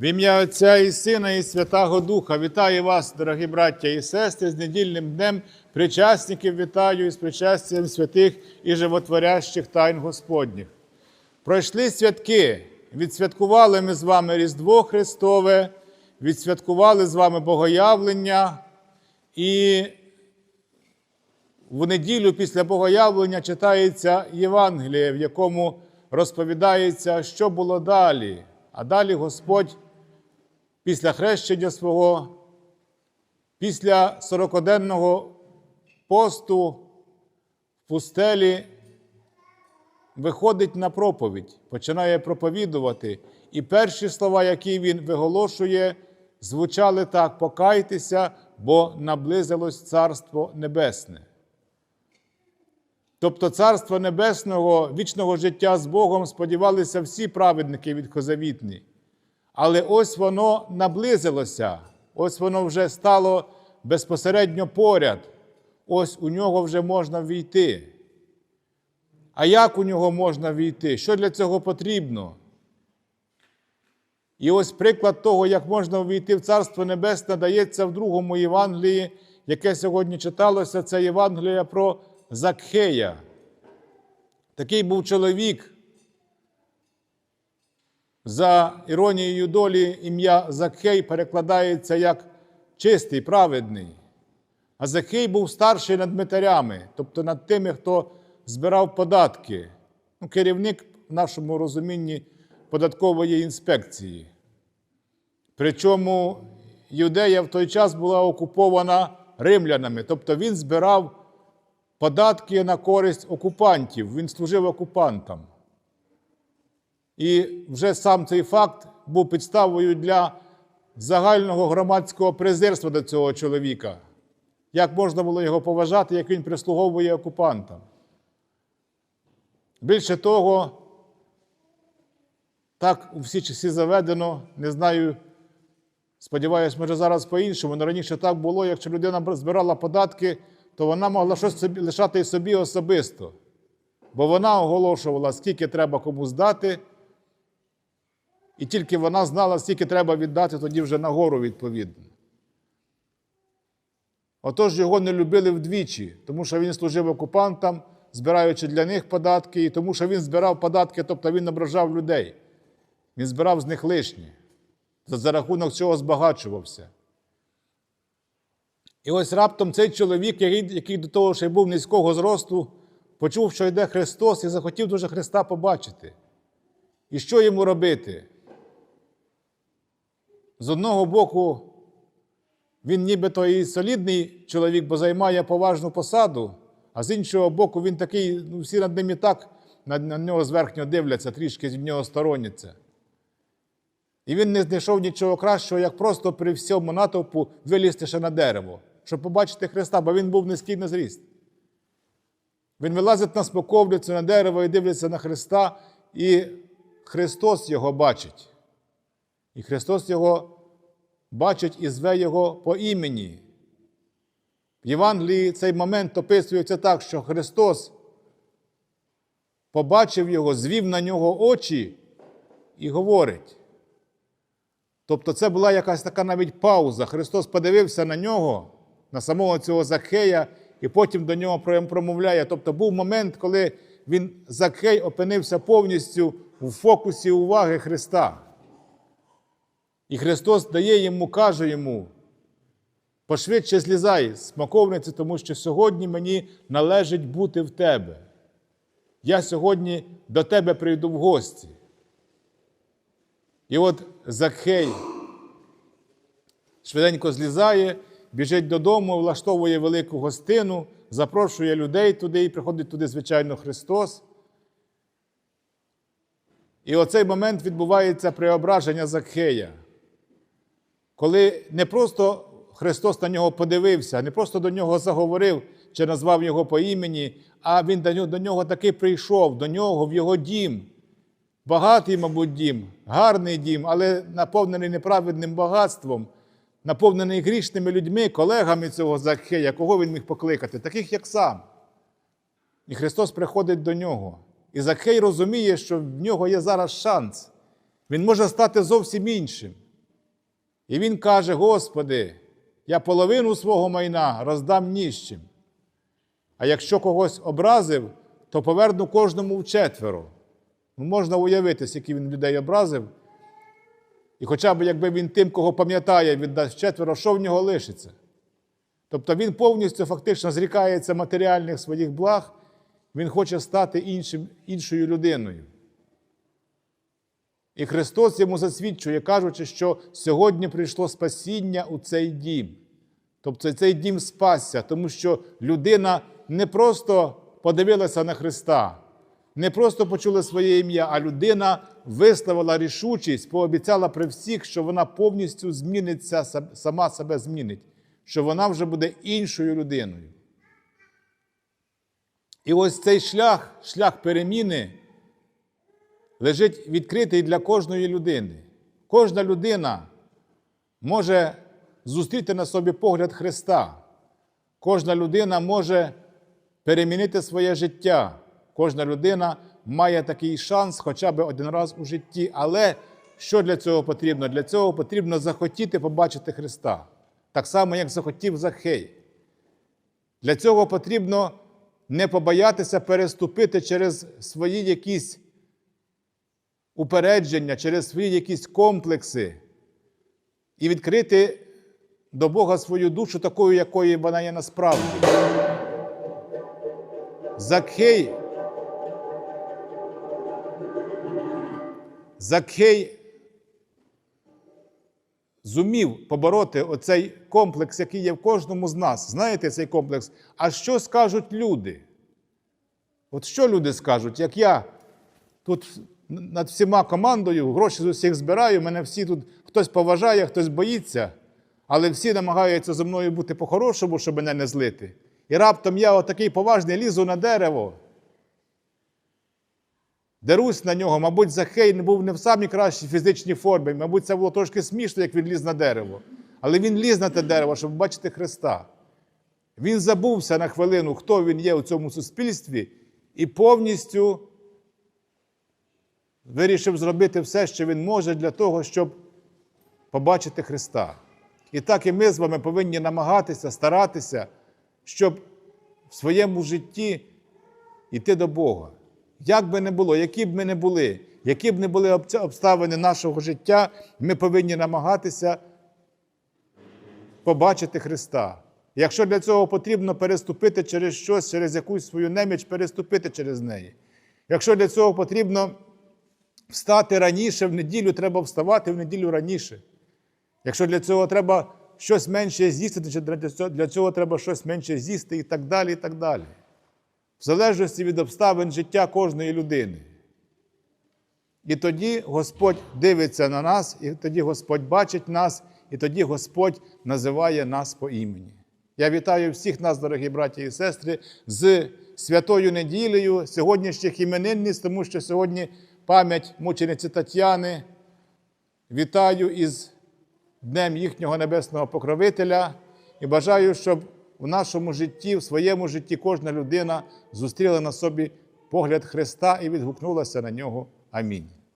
В ім'я Отця і Сина, і Святого Духа вітаю вас, дорогі браття і сестри, з недільним днем причасників вітаю із причастям святих і животворящих тайн Господніх. Пройшли святки, відсвяткували ми з вами Різдво Христове, відсвяткували з вами Богоявлення, і в неділю після Богоявлення читається Євангеліє, в якому розповідається, що було далі. А далі Господь після хрещення свого, після сорокоденного посту в пустелі виходить на проповідь, починає проповідувати. І перші слова, які він виголошує, звучали так: покайтеся, бо наблизилось Царство Небесне. Тобто Царство Небесного, вічного життя з Богом сподівалися всі праведники відхозавітні. Але ось воно наблизилося, ось воно вже стало безпосередньо поряд, ось у нього вже можна війти. А як у нього можна війти? Що для цього потрібно? І ось приклад того, як можна війти в Царство Небесне, дається в другому Євангелії, яке сьогодні читалося, це Євангелія про Закхея. Такий був чоловік. За іронією долі, ім'я Закхей перекладається як чистий, праведний. А Закхей був старший над митарями, тобто над тими, хто збирав податки. Ну, керівник в нашому розумінні податкової інспекції. Причому Юдея в той час була окупована римлянами, тобто він збирав податки на користь окупантів, він служив окупантам. І вже сам цей факт був підставою для загального громадського презирства до цього чоловіка. Як можна було його поважати, як він прислуговує окупантам? Більше того, так у всі часи заведено, не знаю, сподіваюся, може зараз по-іншому, але раніше так було, якщо людина збирала податки, то вона могла щось собі, лишати і собі особисто. Бо вона оголошувала, скільки треба кому здати, і тільки вона знала, скільки треба віддати тоді вже нагору відповідно. Отож його не любили вдвічі, тому що він служив окупантам, збираючи для них податки, і тому що він збирав податки, тобто він ображав людей. Він збирав з них лишні. За, рахунок цього збагачувався. І ось раптом цей чоловік, який до того ще й був низького зросту, почув, що йде Христос, і захотів дуже Христа побачити. І що йому робити? З одного боку, він нібито і солідний чоловік, бо займає поважну посаду, а з іншого боку, він такий, ну, всі над ним і так на, на нього зверхньо дивляться, трішки від нього стороняться. І він не знайшов нічого кращого, як просто при всьому натовпу вилізти ще на дерево, щоб побачити Христа, бо він був низький на зріст. Він вилазить на смоковницю на дерево і дивиться на Христа, і Христос його бачить. І Христос його бачить і зве його по імені. В Євангелії цей момент описується так, що Христос побачив його, звів на нього очі і говорить. Тобто це була якась така навіть пауза. Христос подивився на нього, на самого цього Закхея, і потім до нього промовляє. Тобто був момент, коли він Закхей опинився повністю у фокусі уваги Христа. І Христос дає йому, каже йому, пошвидше злізай з смаковниці, тому що сьогодні мені належить бути в тебе. Я сьогодні до тебе прийду в гості. І от Закхей швиденько злізає, біжить додому, влаштовує велику гостину, запрошує людей туди і приходить туди, звичайно, Христос. І оцей момент відбувається преображення Закхея, коли не просто Христос на нього подивився, не просто до нього заговорив чи назвав його по імені, а він до нього, таки прийшов, до нього в його дім. Багатий, мабуть, дім, гарний дім, але наповнений неправедним багатством, наповнений грішними людьми, колегами цього Закхея, кого він міг покликати, таких як сам. І Христос приходить до нього. І Закхей розуміє, що в нього є зараз шанс. Він може стати зовсім іншим. І він каже: Господи, я половину свого майна роздам ніщим. А якщо когось образив, то поверну кожному вчетверо. Ну, можна уявити, скільки він людей образив. І хоча б якби він тим, кого пам'ятає, віддасть четверо, що в нього лишиться? Тобто він повністю фактично зрікається матеріальних своїх благ, він хоче стати іншим, іншою людиною. І Христос йому засвідчує, кажучи, що сьогодні прийшло спасіння у цей дім. Тобто цей дім спасся, тому що людина не просто подивилася на Христа, не просто почула своє ім'я, а людина висловила рішучість, пообіцяла при всіх, що вона повністю зміниться, сама себе змінить, що вона вже буде іншою людиною. І ось цей шлях, шлях переміни, лежить відкритий для кожної людини. Кожна людина може зустріти на собі погляд Христа. Кожна людина може перемінити своє життя. Кожна людина має такий шанс хоча б один раз у житті. Але що для цього потрібно? Для цього потрібно захотіти побачити Христа. Так само, як захотів Захей. Для цього потрібно не побоятися переступити через свої якісь упередження, через свої якісь комплекси і відкрити до Бога свою душу такою, якою вона є насправді. Закхей. Закхей зумів побороти оцей комплекс, який є в кожному з нас. Знаєте цей комплекс? А що скажуть люди? От що люди скажуть, як я тут над всіма командою гроші з усіх збираю, мене всі тут хтось поважає, хтось боїться, але всі намагаються зі мною бути по-хорошому, щоб мене не злити. І раптом я отакий поважний лізу на дерево. Дерусь на нього, мабуть, Захей був не в самій кращій фізичній формі. Мабуть, це було трошки смішно, як він ліз на дерево. Але він ліз на те дерево, щоб бачити Христа. Він забувся на хвилину, хто він є у цьому суспільстві, і повністю вирішив зробити все, що він може для того, щоб побачити Христа. І так і ми з вами повинні намагатися, старатися, щоб в своєму житті йти до Бога. Як би не було, які б ми не були, які б не були обставини нашого життя, ми повинні намагатися побачити Христа. Якщо для цього потрібно переступити через щось, через якусь свою неміч, переступити через неї. Якщо для цього потрібно встати раніше в неділю, треба вставати в неділю раніше. Якщо для цього треба щось менше з'їсти, чи для цього треба щось менше з'їсти і так далі. і так далі. В залежності від обставин життя кожної людини. І тоді Господь дивиться на нас, і тоді Господь бачить нас, і тоді Господь називає нас по імені. Я вітаю всіх нас, дорогі браті і сестри, з святою неділею, сьогоднішніх іменинниць, тому що сьогодні пам'ять мучениці Тетяни. Вітаю із Днем їхнього небесного покровителя і бажаю, щоб в нашому житті, в своєму житті кожна людина зустріла на собі погляд Христа і відгукнулася на нього. Амінь.